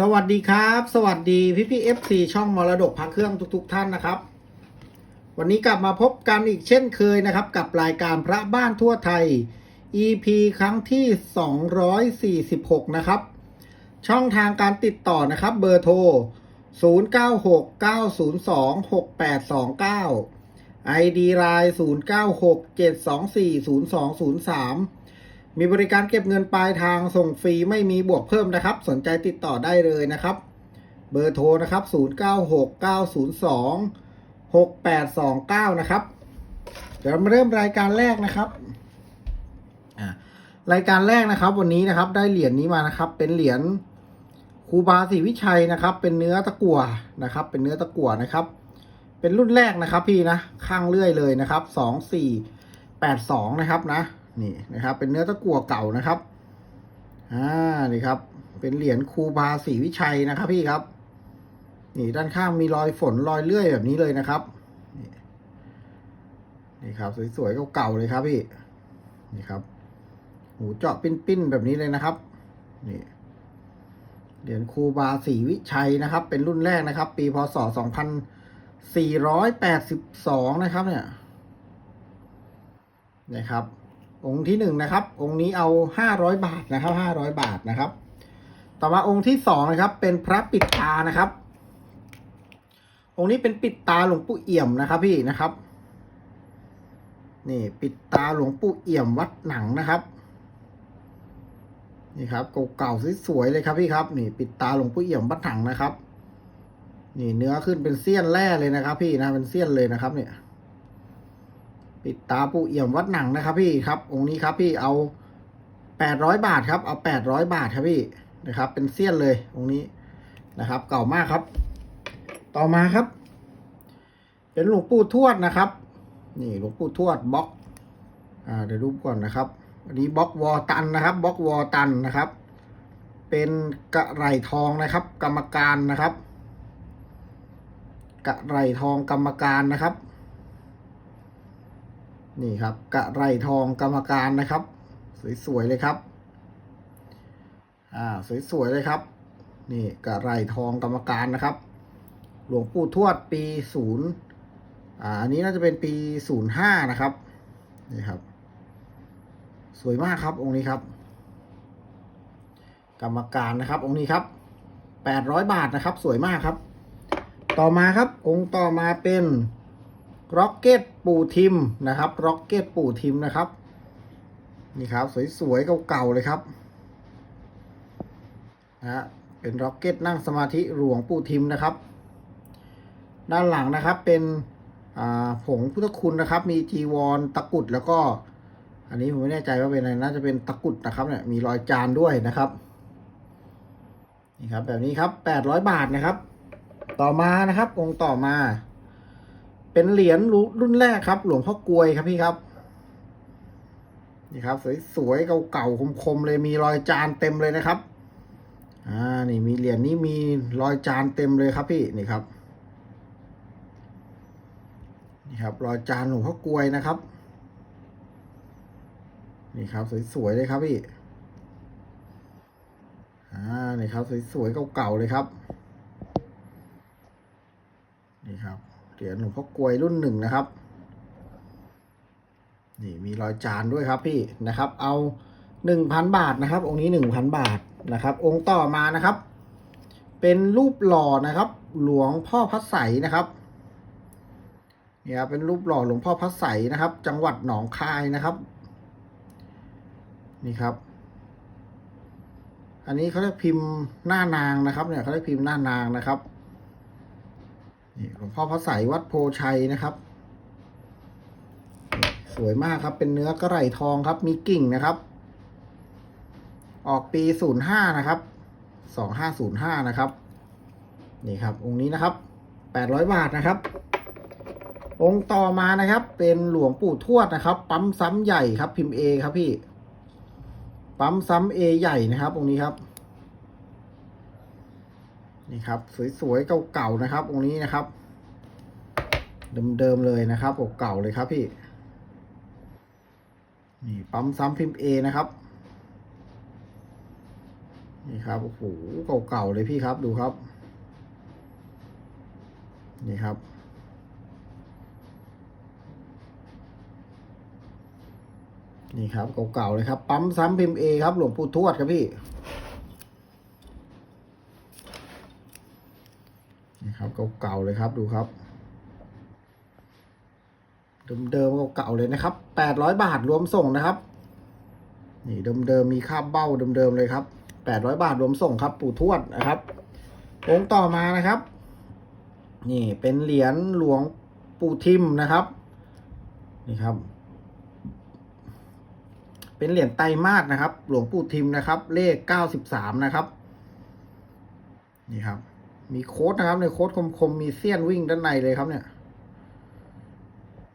สวัสดีครับ สวัสดีพี่พี่เอฟซีช่องมรดกพักเครื่องทุก ๆ ท่านนะครับ วันนี้กลับมาพบกันอีกเช่นเคยนะครับ กับรายการพระบ้านทั่วไทย EP ครั้งที่ 246 นะครับ ช่องทางการติดต่อนะครับเบอร์โทร 0969026829 ID ไลน์0967240203 มีบริการเก็บเงินปลายทางส่งฟรีไม่มีบวกเพิ่มนะครับ สนใจติดต่อได้เลยนะครับ เบอร์โทรนะครับ 0969026829 นะครับ เดี๋ยวมาเริ่มรายการแรกนะครับอ่ารายการแรกนะครับ วันนี้นะครับได้เหรียญนี้มานะครับ เป็นเหรียญครูบาศรีวิชัยนะครับ เป็นเนื้อตะกั่วนะครับ เป็นเนื้อตะกั่วนะครับ เป็นรุ่นแรกนะครับ พี่นะข้างเลื่อยเลยนะครับสองสี่แปดสองนะครับนะ นี่นะครับ เป็นเนื้อตะกั่วเก่านะครับอ่านี่ครับ เป็นเหรียญครูบาศรีวิชัยนะครับ พี่ครับ นี่ด้านข้างมีรอยฝนรอยเลื่อยแบบนี้เลยนะครับ นี่นี่ครับ สวยๆเก่าๆเลยครับพี่ นี่ครับ หูเจาะปิ้นๆแบบนี้เลยนะครับ นี่เหรียญครูบาศรีวิชัยนะครับ เป็นรุ่นแรกนะครับ ปีพศสองพันสี่ร้อยแปดสิบสองนะครับ เนี่ยนะครับ องค์ที่หนึ่งนะครับ องค์นี้เอาห้าร้อยบาทนะครับห้าร้อยบาทนะครับ ต่อมาองค์ที่สองนะครับ เป็นพระปิดตานะครับ องค์นี้เป็นปิดตาหลวงปู่เอี่ยมนะครับ พี่นะครับ นี่ปิดตาหลวงปู่เอี่ยมวัดหนังนะครับ นี่ครับเก่าๆสวยๆเลยครับพี่ครับ นี่ ปิดตาหลวงปู่เอี่ยมวัดหนังนะครับ นี่เนื้อขึ้นเป็นเสี้ยนแร่เลยนะครับ พี่นะเป็นเสี้ยนเลยนะครับ เนี่ย ปิดตาปูเอี่ยมวัดหนังนะครับพี่ครับ องค์นี้ครับพี่เอาแปดร้อยบาทครับ เอาแปดร้อยบาทครับพี่นะครับ เป็นเสี้ยนเลยองค์นี้นะครับ เก่ามากครับ ต่อมาครับ เป็นหลวงปู่ทวดนะครับ นี่หลวงปู่ทวดบล็อกอ่าเดี๋ยวดูก่อนนะครับอันนี้บล็อกวอตันนะครับบล็อกวอตันนะครับ เป็นกระไรทองนะครับ กรรมการนะครับ กระไรทองกรรมการนะครับ นี่ครับกระไรทองกรรมการนะครับ สวยๆเลยครับอ่าสวยๆเลยครับ นี่กระไรทองกรรมการนะครับ หลวงปู่ทวดปีศูนย์อ่าอันนี้น่าจะเป็นปีศูนย์ห้านะครับนี่ครับ สวยมากครับองค์นี้ครับ กรรมการนะครับ องค์นี้ครับแปดร้อยบาทนะครับ สวยมากครับ ต่อมาครับ องค์ต่อมาเป็น ร็อกเก็ตปู่ทิมนะครับร็อกเก็ตปู่ทิมนะครับ นี่ครับ สวยๆ เก่าๆ เลยครับนะฮะเป็นร็อกเก็ตนั่งสมาธิหลวงปู่ทิมนะครับ ด้านหลังนะครับเป็นผงพุทธคุณนะครับ มีจีวรตะกุดแล้วก็ อันนี้ผมไม่แน่ใจว่าเป็นอะไรน่าจะเป็นตะกุดนะครับเนี่ยมีรอยจานด้วยนะครับนี่ครับแบบนี้ครับแปดร้อยบาทนะครับ ต่อมานะครับองค์ต่อมา เป็นเหรียญรุ่นแรกครับ หลวงพ่อกลวยครับพี่ครับนี่ครับ สวยๆเก่าๆคมๆเลยมีรอยจานเต็มเลยนะครับ อ่านี่มีเหรียญนี้มีรอยจานเต็มเลยครับพี่นี่ครับนี่ครับ รอยจานหลวงพ่อกลวยนะครับ นี่ครับ สวยๆเลยครับพี่อ่านี่ครับ สวยๆเก่าๆเลยครับ นี่ครับ เหรียญหลวงพ่อกลวยรุ่นหนึ่งนะครับ นี่มีรอยจานด้วยครับพี่นะครับ เอาหนึ่งพันบาทนะครับ องค์นี้หนึ่งพันบาทนะครับ องค์ต่อมานะครับ เป็นรูปหล่อนะครับ หลวงพ่อพระใสนะครับเนี่ยครับเป็นรูปหล่อหลวงพ่อพระใสนะครับ จังหวัดหนองคายนะครับ นี่ครับ อันนี้เขาเรียกพิมพ์หน้านางนะครับ เนี่ยเขาเรียกพิมพ์หน้านางนะครับ นี่หลวงพ่อพระใสยวัดโพชัยนะครับ สวยมากครับ เป็นเนื้อกระไหลทองครับ มีกิ่งนะครับ ออกปีศูนย์ห้านะครับสองห้าศูนย์ห้านะครับ นี่ครับ องค์นี้นะครับแปดร้อยบาทนะครับ องค์ต่อมานะครับ เป็นหลวงปู่ทวดนะครับ ปั๊มซ้ำใหญ่ครับ พิมพ์เอครับพี่ ปั๊มซ้ำเอใหญ่นะครับ องค์นี้ครับ นี่ครับ สวยๆเก่าๆนะครับ องค์นี้นะครับ เดิมๆเลยนะครับเก่าๆเลยครับพี่ นี่ปั๊มซ้ำพิมพ์เอนะครับ นี่ครับโอ้โหเก่าๆเลยพี่ครับดูครับ นี่ครับนี่ครับเก่าๆเลยครับ ปั๊มซ้ำพิมพ์เอครับ หลวงปู่ทวดครับพี่ นี่ครับเก่าๆเลยครับดูครับ เดิมๆเก่าๆเลยนะครับแปดร้อยบาทรวมส่งนะครับ นี่เดิมๆมีค่าเบ้าเดิมๆเลยครับแปดร้อยบาทรวมส่งครับ ปู่ทวดนะครับองค์ต่อมานะครับ นี่เป็นเหรียญหลวงปู่ทิมนะครับ นี่ครับ เป็นเหรียญไตรมาสนะครับ หลวงปู่ทิมนะครับ เลขเก้าสิบสามนะครับ นี่ครับ มีโค้ดนะครับในโค้ดคมๆมีเสี้ยนวิ่งด้านในเลยครับเนี่ย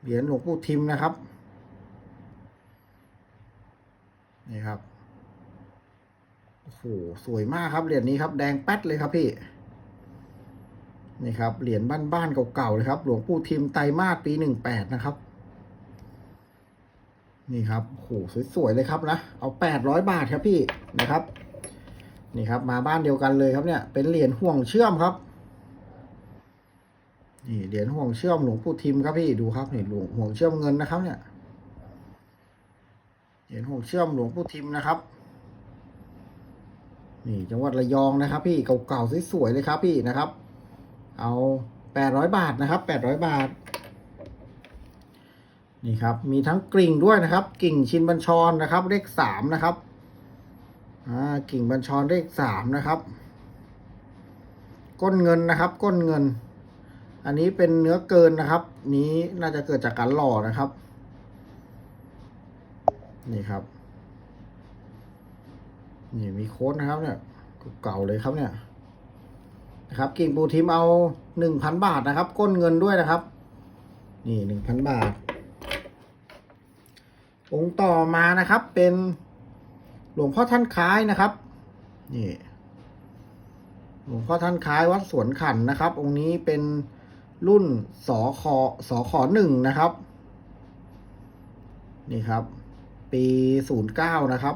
เหรียญหลวงปู่ทิมนะครับ นี่ครับโอ้โหสวยมากครับเหรียญนี้ครับ แดงแป๊ดเลยครับพี่นี่ครับเหรียญบ้านๆเก่าๆเลยครับ หลวงปู่ทิมไตรมาสปีหนึ่งแปดนะครับ นี่ครับโอ้โหสวยๆเลยครับนะเอาแปดร้อยบาทครับพี่นะครับ นี่ครับ มาบ้านเดียวกันเลยครับเนี่ย เป็นเหรียญห่วงเชื่อมครับ นี่เหรียญห่วงเชื่อมหลวงปู่ทิมครับพี่ดูครับนี่หลวงห่วงเชื่อมเงินนะครับ เนี่ย เหรียญห่วงเชื่อมหลวงปู่ทิมนะครับ นี่จังหวัดระยองนะครับ พี่เก่าๆสวยๆเลยครับพี่นะครับ เอาแปดร้อยบาทนะครับแปดร้อยบาทนี่ครับ มีทั้งกริ่งด้วยนะครับ กิ่งชินบัญชรนะครับ เลขสามนะครับ กิ่งบัญชรเลขสามนะครับ ก้นเงินนะครับ ก้นเงิน อันนี้เป็นเนื้อเกินนะครับ นี้น่าจะเกิดจากการหล่อนะครับ นี่ครับ นี่มีโค้ดนะครับ เนี่ยเก่าเลยครับเนี่ยนะครับ กิ่งปูทิมเอาหนึ่งพันบาทนะครับ ก้นเงินด้วยนะครับ นี่หนึ่งพันบาทองค์ต่อมานะครับเป็น ลวงพ่อท่านคล้ายนะครับ นี่ หลวงพ่อท่านคล้ายวัดสวนขันนะครับ องค์นี้เป็นรุ่นสอคอสอขอหนึ่งนะครับ นี่ครับ ปีศูนย์เก้านะครับ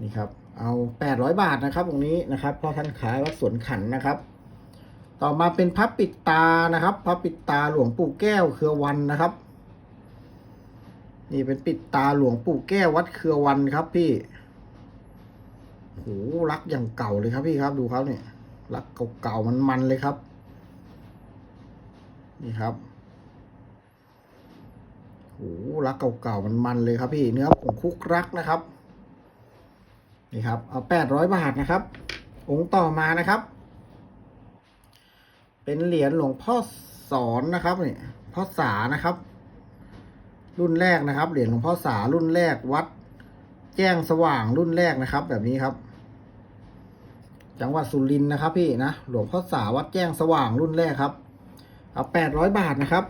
นี่ครับ เอาแปดร้อยบาทนะครับ องค์นี้นะครับพ่อท่านขายวัดสวนขันนะครับ ต่อมาเป็นพระปิดตานะครับ พระปิดตาหลวงปู่แก้วเครือวันนะครับ นี่เป็นปิดตาหลวงปู่แก้ววัดเครือวันครับพี่โหรักอย่างเก่าเลยครับพี่ครับ ดูเขาเนี่ย รักเก่าๆมันๆเลยครับ นี่ครับโหรักเก่าๆมันๆเลยครับพี่เนื้อผงคุกรักนะครับ นี่ครับ เอาแปดร้อยบาทนะครับ องค์ต่อมานะครับ เป็นเหรียญหลวงพ่อสอนนะครับนี่พ่อสานะครับ รุ่นแรกนะครับ เหรียญหลวงพ่อสารุ่นแรกวัด แจ้งสว่างรุ่นแรกนะครับ แบบนี้ครับ จังหวัดสุรินทร์นะครับ พี่นะหลวงพ่อสาวัดแจ้งสว่างรุ่นแรกครับเอาแปดร้อยบาทนะครับ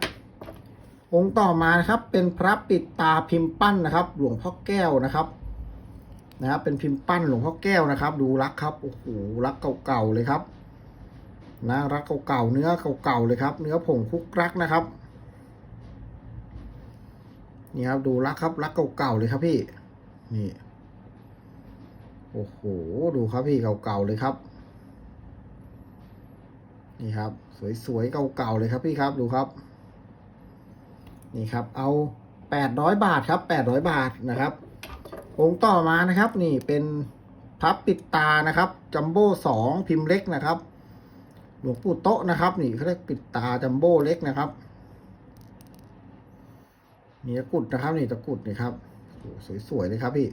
องค์ต่อมานะครับ เป็นพระปิดตาพิมพ์ปั้นนะครับ หลวงพ่อแก้วนะครับนะครับเป็นพิมพ์ปั้นหลวงพ่อแก้วนะครับ ดูรักครับโอ้โหรักเก่าๆเลยครับ นะรักเก่าๆเนื้อเก่าๆเลยครับ เนื้อผงคุกรักนะครับ นี่ครับดูรักครับรักเก่าๆเลยครับพี่ นี่ โอ้โห ดูครับพี่เก่าๆเลยครับ นี่ครับ สวยๆเก่าๆเลยครับพี่ครับ ดูครับ นี่ครับ เอาแปดร้อยบาทครับแปดร้อยบาทนะครับองค์ต่อมานะครับ นี่เป็นพับปิดตานะครับจัมโบ้สองพิมพ์เล็กนะครับ หลวงปู่โต๊ะนะครับ นี่เขาเรียกปิดตาจัมโบ้เล็กนะครับ มีตะกุดนะครับ นี่ตะกุดนี่ครับโอ้สวยๆเลยครับพี่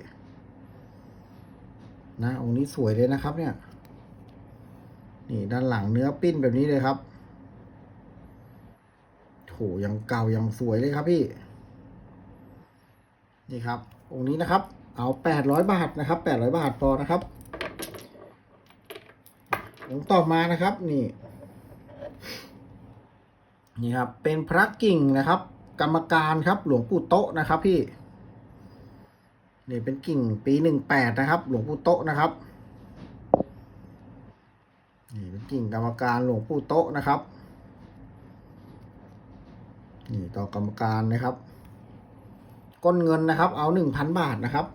นะองค์นี้สวยเลยนะครับ เนี่ย นี่ด้านหลังเนื้อปิ้นแบบนี้เลยครับโถยังเก่ายังสวยเลยครับพี่ นี่ครับ องค์นี้นะครับ เอาแปดร้อยบาทนะครับแปดร้อยบาทพอนะครับองค์ต่อมานะครับ นี่ นี่ครับ เป็นพระกิ่งนะครับ กรรมการครับ หลวงปู่โตะนะครับพี่นี่เป็นกิ่งปีหนึ่งแปดนะครับ หลวงปู่โตะนะครับนี่เป็นกิ่งกรรมการหลวงปู่โตะนะครับนี่ต่อกรรมการนะครับ ก้นเงินนะครับ เอาหนึ่งพันบาทนะครับ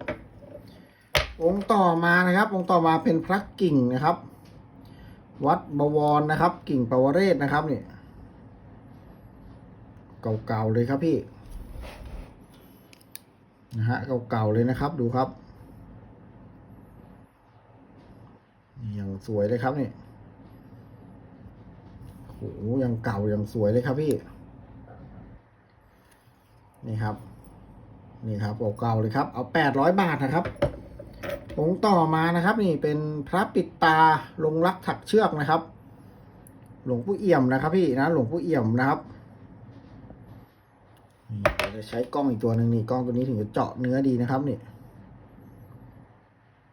องค์ต่อมานะครับ องค์ต่อมาเป็นพระกิ่งนะครับ วัดบวรนะครับ กิ่งปวเรศนะครับนี่ เก่าๆเลยครับพี่นะฮะเก่าๆเลยนะครับดูครับนี่ยังสวยเลยครับนี่โอ้โหยังเก่ายังสวยเลยครับพี่ นี่ครับ นี่ครับเก่าๆเลยครับ เอาแปดร้อยบาทนะครับองต่อมานะครับ นี่เป็นพระปิดตาลงรักถักเชือกนะครับ หลวงปู่เอี่ยมนะครับ พี่นะหลวงปู่เอี่ยมนะครับ จะใช้กล้องอีกตัวหนึ่งนี่กล้องตัวนี้ถึงจะเจาะเนื้อดีนะครับนี่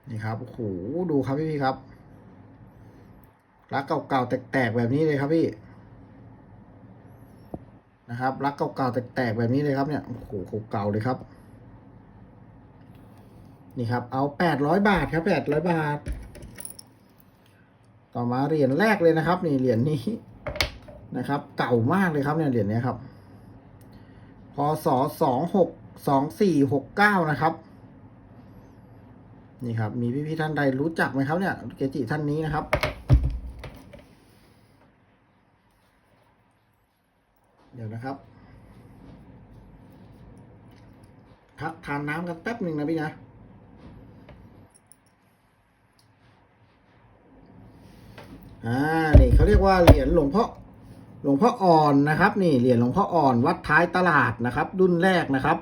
นี่ครับโอ้โหดูครับพี่พี่ครับรักเก่าๆแตกๆแบบนี้เลยครับพี่นะครับรักเก่าๆแตกๆแบบนี้เลยครับเนี่ยโอ้โหเก่าๆเลยครับ นี่ครับ เอาแปดร้อยบาทครับแปดร้อยบาท ต่อมาเหรียญแรกเลยนะครับ นี่เหรียญนี้นะครับ เก่ามากเลยครับเนี่ยเหรียญนี้ครับ พศสองหกสองสี่หกเก้านะครับ นี่ครับ มีพี่ๆท่านใดรู้จักไหมครับเนี่ย เกจิท่านนี้นะครับ เดี๋ยวนะครับพักทานน้ำกันแป๊บหนึ่งนะพี่นะอ่า นี่เขาเรียกว่าเหรียญหลวงพ่อ หลวงพ่ออ่อนนะครับ นี่เหรียญหลวงพ่ออ่อนวัดท้ายตลาดนะครับ รุ่นแรกนะครับ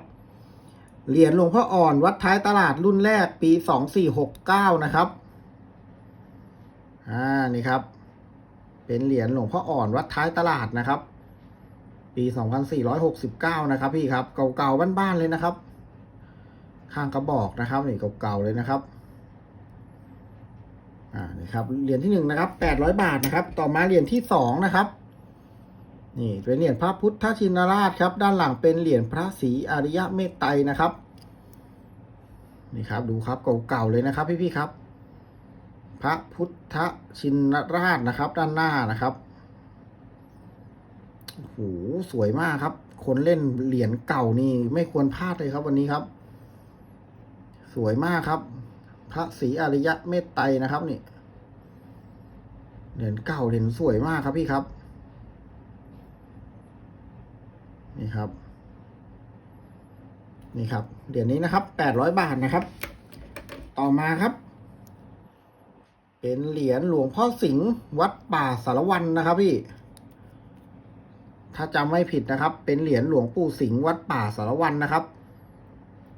เหรียญหลวงพ่ออ่อนวัดท้ายตลาดรุ่นแรกปีสองสี่หกเก้านะครับอ่านี่ครับ เป็นเหรียญหลวงพ่ออ่อนวัดท้ายตลาดนะครับ ปีสองพันสี่ร้อยหกสิบเก้านะครับ พี่ครับเก่าๆบ้านๆเลยนะครับ ข้างกระบอกนะครับนี่เก่าๆเลยนะครับอ่านี่ครับเหรียญที่หนึ่งนะครับแปดร้อยบาทนะครับ ต่อมาเหรียญที่สองนะครับ นี่เป็นเหรียญพระพุทธชินราชครับ ด้านหลังเป็นเหรียญพระศรีอริยะเมตไตรนะครับ นี่ครับดูครับเก่าๆเลยนะครับ พี่ๆครับ พระพุทธชินราชนะครับ ด้านหน้านะครับโอ้โหสวยมากครับ คนเล่นเหรียญเก่านี่ไม่ควรพลาดเลยครับวันนี้ครับ สวยมากครับ พระศรีอริยะเมตไตรนะครับนี่เหรียญเก่าเหรียญสวยมากครับพี่ครับ นี่ครับ นี่ครับเหรียญนี้นะครับแปดร้อยบาทนะครับ ต่อมาครับ เป็นเหรียญหลวงพ่อสิงห์วัดป่าสารวันนะครับพี่ ถ้าจำไม่ผิดนะครับ เป็นเหรียญหลวงปู่สิงห์วัดป่าสารวันนะครับ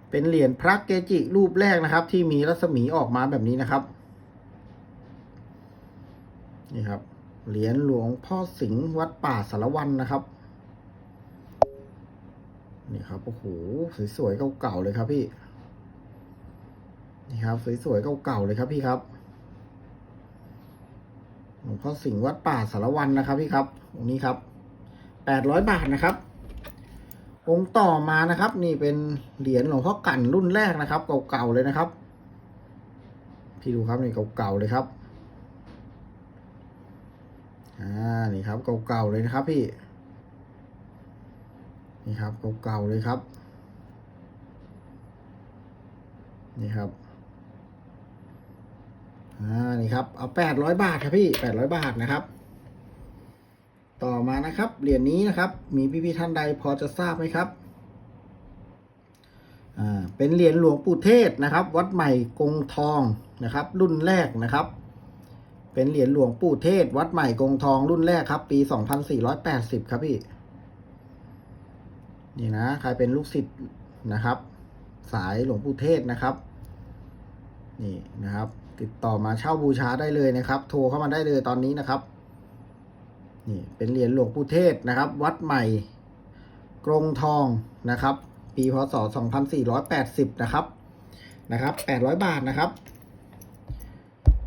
เป็นเหรียญพระเกจิรูปแรกนะครับ ที่มีรัศมีออกมาแบบนี้นะครับ นี่ครับเหรียญหลวงพ่อสิงห์วัดป่าสารวันนะครับ นี่ครับโอ้โหสวยๆเก่าๆเลยครับพี่ นี่ครับสวยๆเก่าๆเลยครับพี่ครับหลวงพ่อสิงห์วัดป่าสารวันนะครับพี่ครับองค์นี้ครับแปดร้อยบาทนะครับ องค์ต่อมานะครับ นี่เป็นเหรียญหลวงพ่อกั่นรุ่นแรกนะครับ เก่าๆเลยนะครับ พี่ดูครับนี่เก่าๆเลยครับอ่านี่ครับเก่าๆเลยนะครับ พี่ นี่ครับเก่าๆเลยครับ นี่ครับอ่านี่ครับเอาแปดร้อยบาทครับพี่แปดร้อยบาทนะครับ ต่อมานะครับเหรียญนี้นะครับ มีพี่ๆท่านใดพอจะทราบไหมครับอ่าเป็นเหรียญหลวงปู่เทศนะครับ วัดใหม่กงทองนะครับ รุ่นแรกนะครับเป็นเหรียญหลวงปู่เทศ วัดใหม่กงทองรุ่นแรกครับ ปีสองพันสี่ร้อยแปดสิบครับพี่ นี่นะใครเป็นลูกศิษย์นะครับ สายหลวงปู่เทศนะครับนี่นะครับ ติดต่อมาเช่าบูชาได้เลยนะครับ โทรเข้ามาได้เลยตอนนี้นะครับนี่เป็นเหรียญหลวงปู่เทศนะครับ วัดใหม่กรงทองนะครับ ปีพศ 2480 นะครับนะครับ 800 บาทนะครับ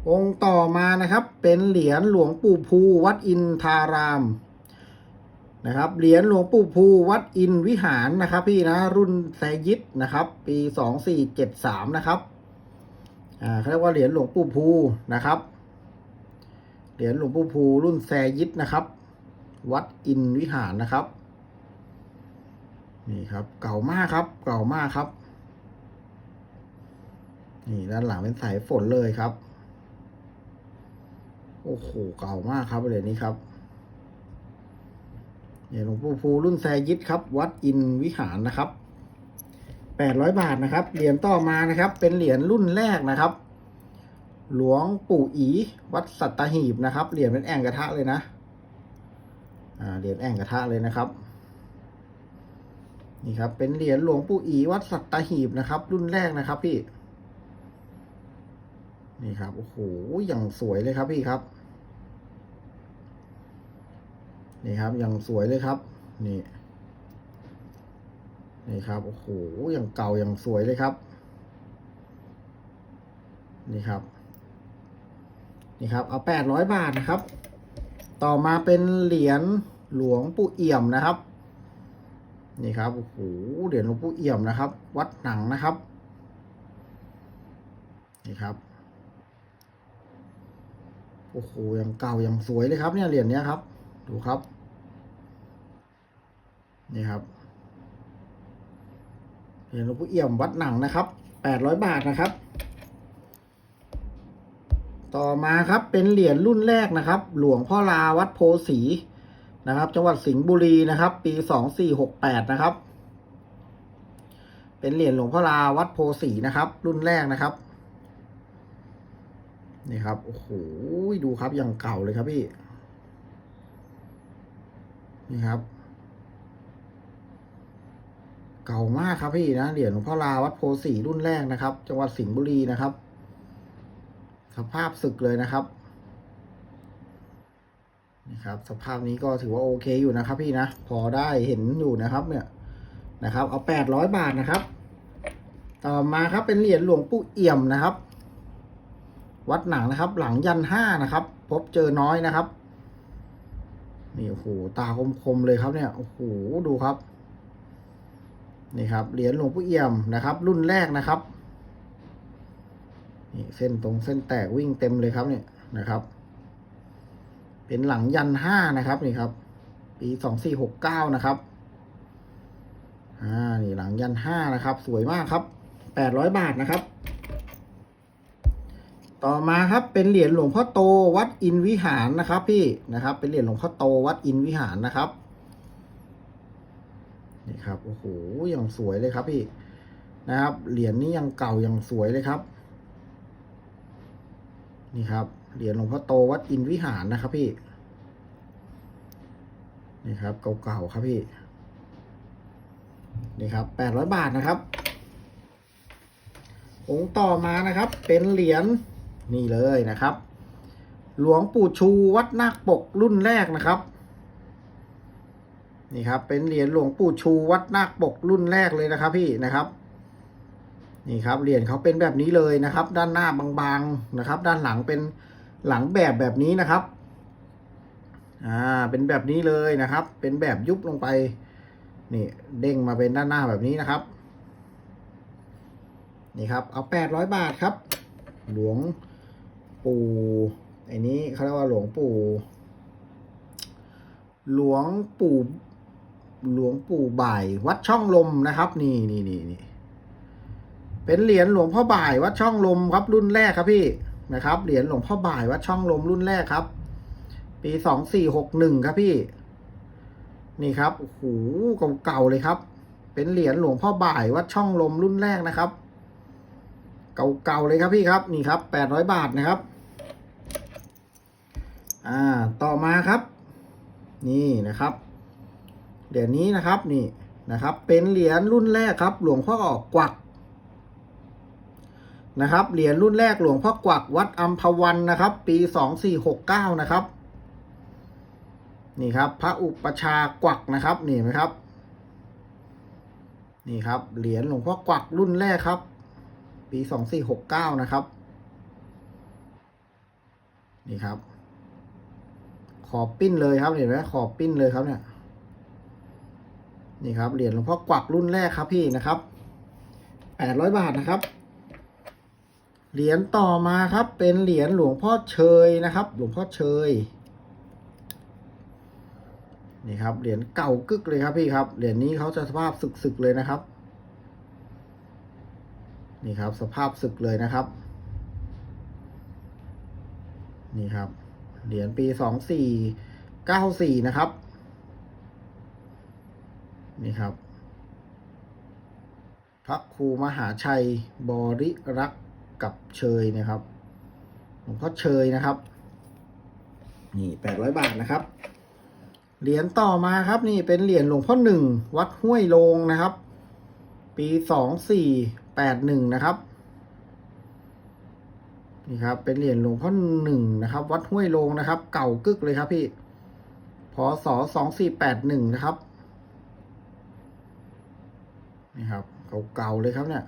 องค์ต่อมานะครับ เป็นเหรียญหลวงปู่ภูวัดอินทาราม นะครับเหรียญหลวงปู่ภูวัดอินวิหารนะครับ พี่นะรุ่นแซยิดนะครับ ปี2473นะครับอ่าเขาเรียกว่าเหรียญหลวงปู่ภูนะครับ เหรียญหลวงปู่ภูรุ่นแซยิดนะครับ วัดอินวิหารนะครับ นี่ครับ เก่ามากครับ เก่ามากครับ นี่ด้านหลังเป็นสายฝนเลยครับ โอ้โหเก่ามากครับเหรียญนี้ครับ เนี่ยหลวงปู่ฟูรุ่นแซยิดครับ วัดอินวิหารนะครับแปดร้อยบาทนะครับ เหรียญต่อมานะครับ เป็นเหรียญรุ่นแรกนะครับ หลวงปู่อีวัดสัตหีบนะครับ เหรียญเป็นแอ่งกระทะเลยนะ อ่า เหรียญแอ่งกระทะเลยนะครับ นี่ครับ เป็นเหรียญหลวงปู่อีวัดสัตหีบนะครับ รุ่นแรกนะครับพี่ นี่ครับ โอ้โห อย่างสวยเลยครับพี่ครับ นี่ครับอย่างสวยเลยครับ นี่นี่ครับโอ้โหอย่างเก่าอย่างสวยเลยครับ นี่ครับ นี่ครับ เอาแปดร้อยบาทนะครับ ต่อมาเป็นเหรียญหลวงปู่เอี่ยมนะครับ นี่ครับโอ้โหเหรียญหลวงปู่เอี่ยมนะครับ วัดหนังนะครับ นี่ครับโอ้โหยังเก่ายังสวยเลยครับ เนี่ยเหรียญเนี้ยครับ ดูครับ นี่ครับเหรียญหลวงปู่เอี่ยมวัดหนังนะครับแปดร้อยบาทนะครับ ต่อมาครับเป็นเหรียญรุ่นแรกนะครับ หลวงพ่อลาวัดโพสีนะครับ จังหวัดสิงห์บุรีนะครับ ปีสองสี่หกแปดนะครับ เป็นเหรียญหลวงพ่อลาวัดโพสีนะครับ รุ่นแรกนะครับนี่ครับ โอ้โห ดูครับ อย่างเก่าเลยครับพี่ นี่ครับ เก่ามากครับพี่นะเหรียญหลวงพ่อลาวัดโพสีรุ่นแรกนะครับ จังหวัดสิงห์บุรีนะครับ สภาพสึกเลยนะครับนี่ครับสภาพนี้ก็ถือว่าโอเคอยู่นะครับ พี่นะพอได้เห็นอยู่นะครับ เนี่ยนะครับ เอาแปดร้อยบาทนะครับ ต่อมาครับเป็นเหรียญหลวงปู่เอี่ยมนะครับ วัดหนังนะครับ หลังยันห้านะครับ พบเจอน้อยนะครับ นี่โอ้โหตาคมๆเลยครับเนี่ยโอ้โหดูครับนี่ครับเหรียญหลวงปู่เอี่ยมนะครับ รุ่นแรกนะครับนี่เส้นตรงเส้นแตกวิ่งเต็มเลยครับเนี่ยนะครับ เป็นหลังยันห้านะครับนี่ครับ ปีสองสี่หกเก้านะครับอ่านี่หลังยันห้านะครับ สวยมากครับแปดร้อยบาทนะครับ ต่อมาครับเป็นเหรียญหลวงพ่อโตวัดอินวิหารนะครับ พี่นะครับ เป็นเหรียญหลวงพ่อโตวัดอินวิหารนะครับนี่ครับโอ้โหยังสวยเลยครับพี่นะครับ เหรียญนี้ยังเก่ายังสวยเลยครับ นี่ครับเหรียญหลวงพ่อโตวัดอินวิหารนะครับพี่นี่ครับเก่าๆครับพี่นี่ครับแปดร้อยบาทนะครับองค์ต่อมานะครับ เป็นเหรียญ นี่เลยนะครับ หลวงปู่ชูวัดนาคปกรุ่นแรกนะครับ นี่ครับ เป็นเหรียญหลวงปู่ชูวัดนาคปกรุ่นแรกเลยนะครับ พี่นะครับ นี่ครับเหรียญเขาเป็นแบบนี้เลยนะครับ ด้านหน้าบางๆนะครับ ด้านหลังเป็นหลังแบบแบบนี้นะครับ อ่า เป็นแบบนี้เลยนะครับ เป็นแบบยุบลงไป นี่ เด้งมาเป็นด้านหน้าแบบนี้นะครับ นี่ครับ เอาแปดร้อยบาทครับ หลวง ปู่ไอ้นี้เขาเรียกว่าหลวงปู่ หลวงปู่ หลวงปู่บ่ายวัดช่องลมนะครับ นี่นี่นี่นี่เป็นเหรียญหลวงพ่อบ่ายวัดช่องลมครับ รุ่นแรกครับพี่นะครับ เหรียญหลวงพ่อบ่ายวัดช่องลมรุ่นแรกครับ ปีสองสี่หกหนึ่งครับพี่ นี่ครับโอ้โหเก่าๆเลยครับ เป็นเหรียญหลวงพ่อบ่ายวัดช่องลมรุ่นแรกนะครับ เก่าๆเลยครับพี่ครับ นี่ครับแปดร้อยบาทนะครับ อ่าต่อมาครับ นี่นะครับเหรียญนี้นะครับนี่นะครับ เป็นเหรียญรุ่นแรกครับ หลวงพ่อกวักนะครับเหรียญรุ่นแรกหลวงพ่อกวักวัดอัมพวันนะครับ ปีสองสี่หกเก้านะครับ นี่ครับ พระอุปชากวักนะครับนี่ไหมครับ นี่ครับเหรียญหลวงพ่อกวักรุ่นแรกครับ ปีสองสี่หกเก้านะครับ นี่ครับ ขอบปิ้นเลยครับเห็นไหมขอบปิ้นเลยครับเนี่ยนี่ครับเหรียญหลวงพ่อกวักรุ่นแรกครับพี่นะครับแปดร้อยบาทนะครับ เหรียญต่อมาครับ เป็นเหรียญหลวงพ่อเชยนะครับ หลวงพ่อเชยนี่ครับเหรียญเก่ากึกเลยครับพี่ครับเหรียญนี้เขาจะสภาพสึกๆเลยนะครับ นี่ครับสภาพศึกเลยนะครับ นี่ครับ เหรียญปีสองสี่เก้าสี่นะครับ นี่ครับ พระครูมหาชัยบริรักกับเชยนะครับหลวงพ่อเชยนะครับ นี่แปดร้อยบาทนะครับ เหรียญต่อมาครับนี่เป็นเหรียญหลวงพ่อหนึ่งวัดห้วยโลงนะครับ ปีสองสี่แปดหนึ่งนะครับ นี่ครับ เป็นเหรียญหลวงพ่อหนึ่งนะครับ วัดห้วยโลงนะครับ เก่ากึกเลยครับพี่พศสองสี่แปดหนึ่งนะครับ นี่ครับ เก่าๆเลยครับเนี่ย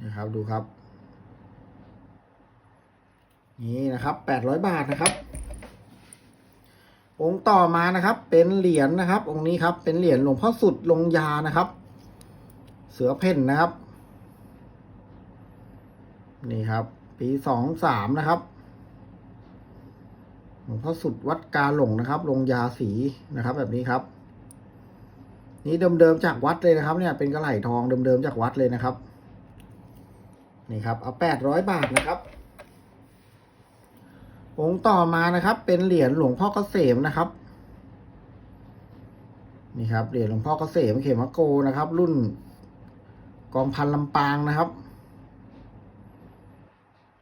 นี่ครับดูครับ นี่นะครับแปดร้อยบาทนะครับ องค์ต่อมานะครับ เป็นเหรียญนะครับ องค์นี้ครับ เป็นเหรียญหลวงพ่อสุดลงยานะครับ เสือเพ่นนะครับ นี่ครับ ปีสองสามนะครับหลวงพ่อสุดวัดกาหลงนะครับ ลงยาสีนะครับ แบบนี้ครับ นี่เดิมๆจากวัดเลยนะครับ เนี่ยเป็นกระไหล่ทองเดิมๆจากวัดเลยนะครับ นี่ครับ เอาแปดร้อยบาทนะครับ องค์ต่อมานะครับ เป็นเหรียญหลวงพ่อเกษมนะครับ นี่ครับเหรียญหลวงพ่อเกษมเขมโกนะครับ รุ่นกองพันลำปางนะครับ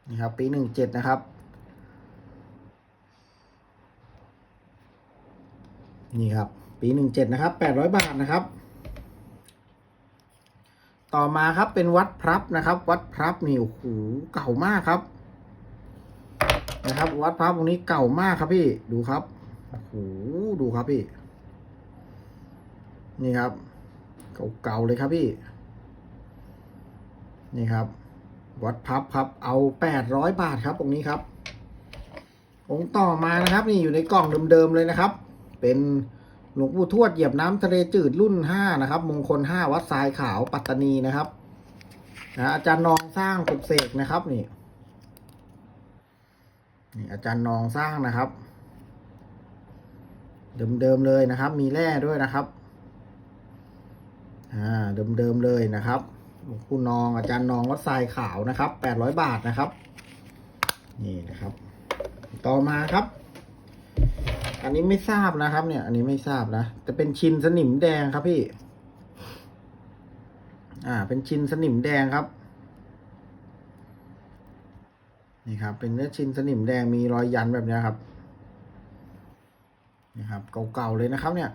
นี่ครับ ปีหนึ่งเจ็ดนะครับ นี่ครับ ปีหนึ่งเจ็ดนะครับแปดร้อยบาทนะครับ ต่อมาครับเป็นวัดพรับนะครับ วัดพรับนี่โอ้โหเก่ามากครับ นะครับ วัดพระตรงนี้เก่ามากครับพี่ดูครับโอ้โหดูครับพี่ นี่ครับ เก่าๆเลยครับพี่ นี่ครับ วัดพับครับ เอาแปดร้อยบาทครับตรงนี้ครับ องค์ต่อมานะครับ นี่อยู่ในกล่องเดิมๆเลยนะครับ เป็นหลวงปู่ทวดเหยียบน้ำทะเลจืดรุ่นห้านะครับ มงคลห้าวัดทรายขาวปัตตานีนะครับนะอาจารย์นองสร้างปลุกเสกนะครับนี่นี่อาจารย์นองสร้างนะครับ เดิมๆเลยนะครับ มีแร่ด้วยนะครับ อ่าเดิมๆเลยนะครับ หลวงปู่นองอาจารย์นองวัดทรายขาวนะครับแปดร้อยบาทนะครับ นี่นะครับ ต่อมาครับ อันนี้ไม่ทราบนะครับ เนี่ย อันนี้ไม่ทราบนะจะเป็นชินสนิมแดงครับพี่ อ่า เป็นชินสนิมแดงครับ นี่ครับ เป็นเนื้อชิ้นสนิมแดงมีรอยยันแบบนี้ครับนี่ครับเก่าๆเลยนะครับเนี่ย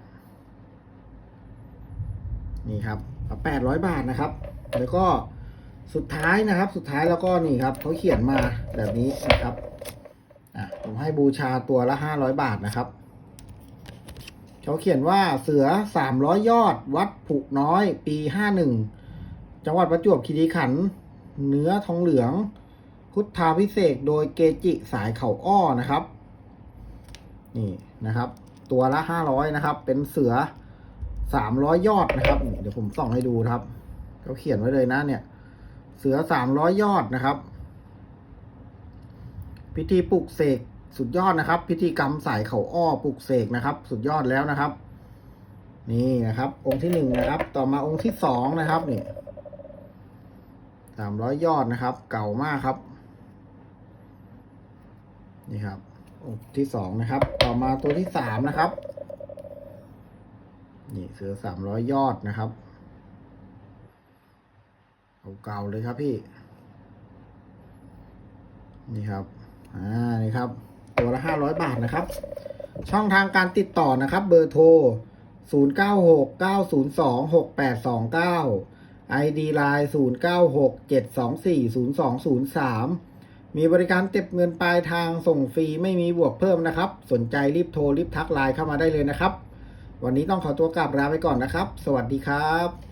นี่ครับแปดร้อยบาทนะครับ แล้วก็สุดท้ายนะครับ สุดท้ายแล้วก็นี่ครับเขาเขียนมาแบบนี้นะครับอะผมให้บูชาตัวละห้าร้อยบาทนะครับเขาเขียนว่าเสือสามร้อยยอด วัดผุน้อย ปีห้าหนึ่งจังหวัดประจวบคีรีขันธ์เนื้อทองเหลือง พุทธาพิเศษโดยเกจิสายเขาอ้อนะครับ นี่นะครับ ตัวละห้าร้อยนะครับ เป็นเสือสามร้อยยอดนะครับ เดี๋ยวผมส่องให้ดูครับ เขาเขียนไว้เลยนะเนี่ย เสือสามร้อยยอดนะครับ พิธีปลุกเสกสุดยอดนะครับ พิธีกรรมสายเขาอ้อปลุกเสกนะครับ สุดยอดแล้วนะครับ นี่นะครับ องค์ที่หนึ่งนะครับ ต่อมาองค์ที่สองนะครับนี่สามร้อยยอดนะครับ เก่ามากครับ นี่ครับ องค์ที่สองนะครับ ต่อมาตัวที่สามนะครับ นี่เสือสามร้อยยอดนะครับ เก่าๆเลยครับพี่ นี่ครับ อ่า นี่ครับ ตัวละห้าร้อยบาทนะครับ ช่องทางการติดต่อนะครับ เบอร์โทร0 9 6 9 0 2 6 8 2 9 ID Line 0 9 6 7 2 4 0 2 0 3 มีบริการเก็บเงินปลายทางส่งฟรีไม่มีบวกเพิ่มนะครับ สนใจรีบโทรรีบทักไลน์เข้ามาได้เลยนะครับ วันนี้ต้องขอตัวกลับลาไปก่อนนะครับ สวัสดีครับ